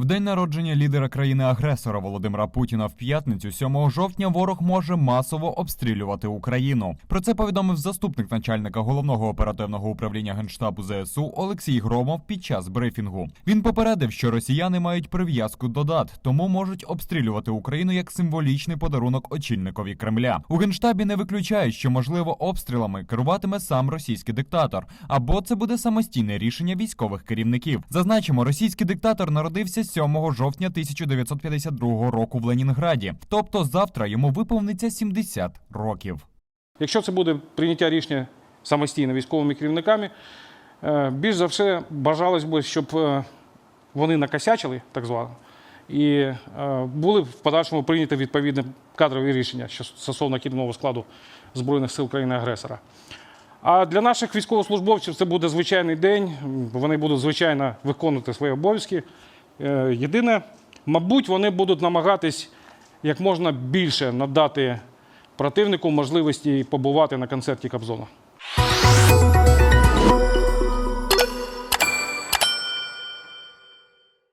В день народження лідера країни-агресора Володимира Путіна в п'ятницю, 7 жовтня, ворог може масово обстрілювати Україну. Про це повідомив заступник начальника головного оперативного управління генштабу ЗСУ Олексій Громов під час брифінгу. Він попередив, що росіяни мають прив'язку до дат, тому можуть обстрілювати Україну як символічний подарунок очільникові Кремля. У генштабі не виключають, що можливо обстрілами керуватиме сам російський диктатор, або це буде самостійне рішення військових керівників. Зазначимо, російський диктатор народився 7 жовтня 1952 року в Ленінграді. Тобто завтра йому виповниться 70 років. Якщо це буде прийняття рішення самостійно військовими керівниками, е, більш за все бажалось би, щоб е, вони накосячили, так звано, і е, були в подальшому прийняті відповідне кадрові рішення що стосовно керівного складу Збройних сил країни-агресора. А для наших військовослужбовців це буде звичайний день, вони будуть звичайно виконувати свої обов'язки. Е, єдине, мабуть, вони будуть намагатись як можна більше надати противнику можливості побувати на концерті Кобзона.